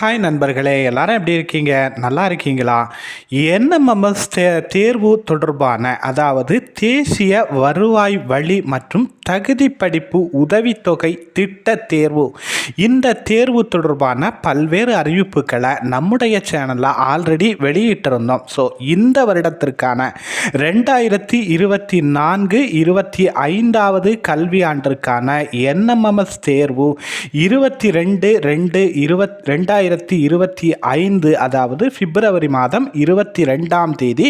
Hi நண்பர்களே. எல்லாரும் எப்படி இருக்கீங்க? நல்லா இருக்கீங்களா? என்எம்எம்எஸ் தே தேர்வு தொடர்பான அதாவது தேசிய வருவாய் வழி மற்றும் தகுதி படிப்பு உதவித்தொகை திட்ட தேர்வு. இந்த தேர்வு தொடர்பான பல்வேறு அறிவிப்புகளை நம்முடைய சேனலில் ஆல்ரெடி வெளியிட்டிருந்தோம். ஸோ இந்த வருடத்திற்கான ரெண்டாயிரத்தி இருபத்தி நான்கு இருபத்தி ஐந்தாவது கல்வியாண்டிற்கான என்எம்எம்எஸ் தேர்வு இருபத்தி ரெண்டு ரெண்டு இருபத் ரெண்டாயிரத்தி இருபத்தி ஐந்து அதாவது பிப்ரவரி மாதம் இருபத்தி ரெண்டாம் தேதி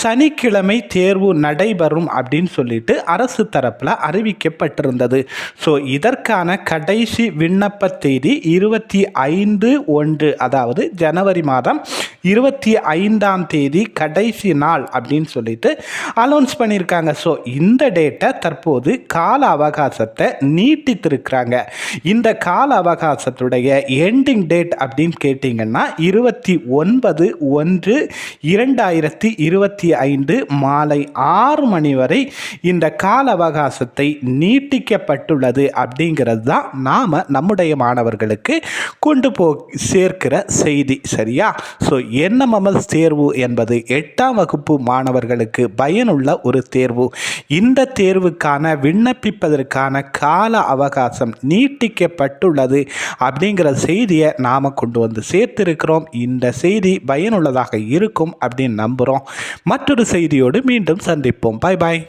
சனிக்கிழமை தேர்வு நடைபெறும் அப்படின்னு சொல்லிட்டு அரசு தரப்பில் அறிவிக்கப்பட்டிருந்தது ஸோ இதற்கான கடைசி விண்ணப்ப தேதி இருபத்தி ஐந்து ஒன்று அதாவது ஜனவரி மாதம் இருபத்தி ஐந்தாம் தேதி கடைசி நாள் அப்படின்னு சொல்லிட்டு அனௌன்ஸ் பண்ணியிருக்காங்க. ஸோ இந்த டேட்டை தற்போது கால அவகாசத்தை நீட்டித்திருக்கிறாங்க. இந்த கால அவகாசத்துடைய எண்டிங் டேட் அப்படின்னு கேட்டிங்கன்னா இருபத்தி ஒன்பது ஒன்று இரண்டாயிரத்தி இருபத்தி ஐந்து மாலை ஆறு மணி வரை இந்த கால அவகாசத்தை நீட்டிக்கப்பட்டுள்ளது அப்படிங்கிறது தான் நாம் நம்முடைய மாணவர்களுக்கு கொண்டு போ சேர்க்கிற செய்தி சரியா? ஸோ என்எம்எம்எஸ் தேர்வு என்பது எட்டாம் வகுப்பு மாணவர்களுக்கு பயனுள்ள ஒரு தேர்வு. இந்த தேர்வுக்கான விண்ணப்பிப்பதற்கான கால அவகாசம் நீட்டிக்கப்பட்டுள்ளது அப்படிங்கிற செய்தியை நாம் கொண்டு வந்து சேர்த்திருக்கிறோம். இந்த செய்தி பயனுள்ளதாக இருக்கும் அப்படின்னு நம்புகிறோம் மற்றொரு செய்தியோடு மீண்டும் சந்திப்போம். பாய் பாய்